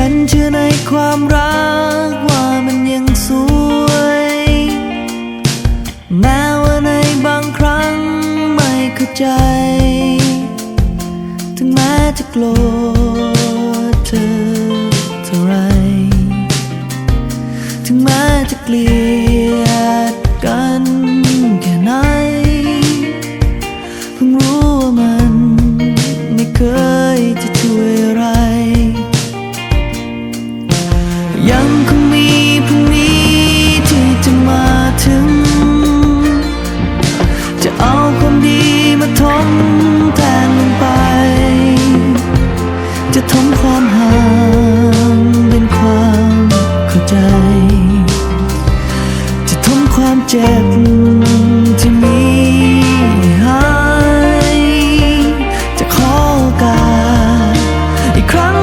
ฉันเชื่อในความรักว่ามันยังสวย แม้ว่าในบางครั้งไม่เข้าใจ ถึงแม้จะโกรธ ครั้ง